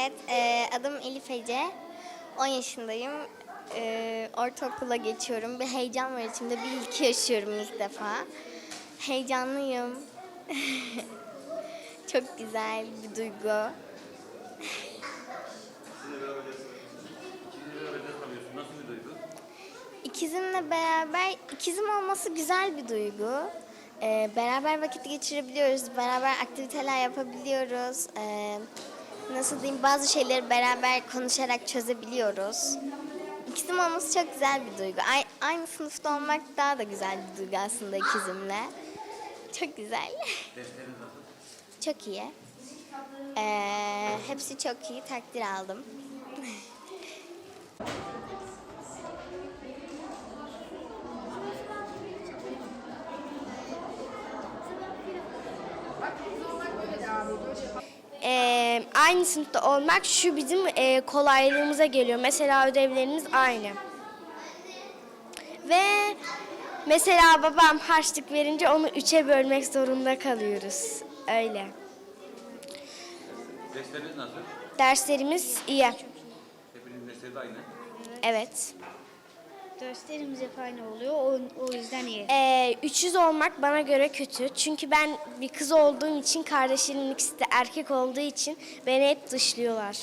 Evet, e, adım Elif Ece. 10 yaşındayım. E, ortaokula geçiyorum. Bir heyecan var içimde. Bir ilki yaşıyorum ilk defa. Heyecanlıyım. Çok güzel bir duygu. İkizimle beraber, ikizim olması güzel bir duygu. Ee, beraber vakit geçirebiliyoruz, beraber aktiviteler yapabiliyoruz. Ee, nasıl diyeyim, bazı şeyleri beraber konuşarak çözebiliyoruz. İkizim olması çok güzel bir duygu. Ay- aynı sınıfta olmak daha da güzel bir duygu aslında ikizimle. Çok güzel. Çok iyi. Ee, hepsi çok iyi, takdir aldım. Ee, aynı sınıfta olmak şu bizim e, kolaylığımıza geliyor. Mesela ödevlerimiz aynı. Ve mesela babam harçlık verince onu üçe bölmek zorunda kalıyoruz. Öyle. Dersleriniz nasıl? Derslerimiz iyi. Hepinizin dersleri de aynı. Evet. Derslerimiz hep aynı oluyor. O, o yüzden iyi. Ee, 300 olmak bana göre kötü. Çünkü ben bir kız olduğum için kardeşlerimin ikisi de erkek olduğu için beni hep dışlıyorlar.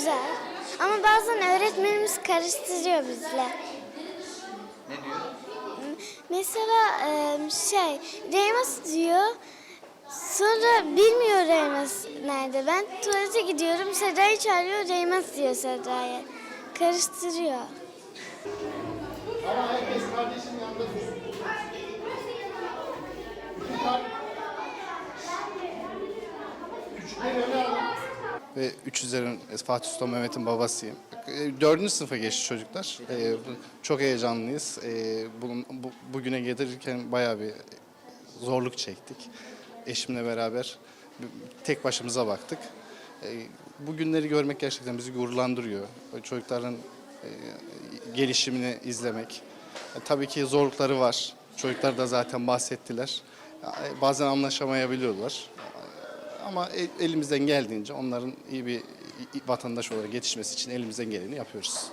Güzel. Ama bazen öğretmenimiz karıştırıyor bizle. Ne diyor? Mesela e, şey, Remus diyor. Sonra bilmiyor Remus nerede. Ben tuvalete gidiyorum. Seda'yı çağırıyor. Remus diyor Seda'ya. Karıştırıyor. Ama herkes kardeşinin yanında dursun. Öne Ve 300'lerin Fatih Sultan Mehmet'in babasıyım. E, Dördüncü sınıfa geçti çocuklar. E, bu- çok heyecanlıyız. E, bunun, bu, bugüne gelirken bayağı bir zorluk çektik. Eşimle beraber tek başımıza baktık. E, bu günleri görmek gerçekten bizi gururlandırıyor. O Çocukların e, gelişimini izlemek. E, tabii ki zorlukları var. Çocuklar da zaten bahsettiler. E, bazen anlaşamayabiliyorlar. Ama e- elimizden geldiğince onların iyi bir vatandaş olarak yetişmesi için elimizden geleni yapıyoruz.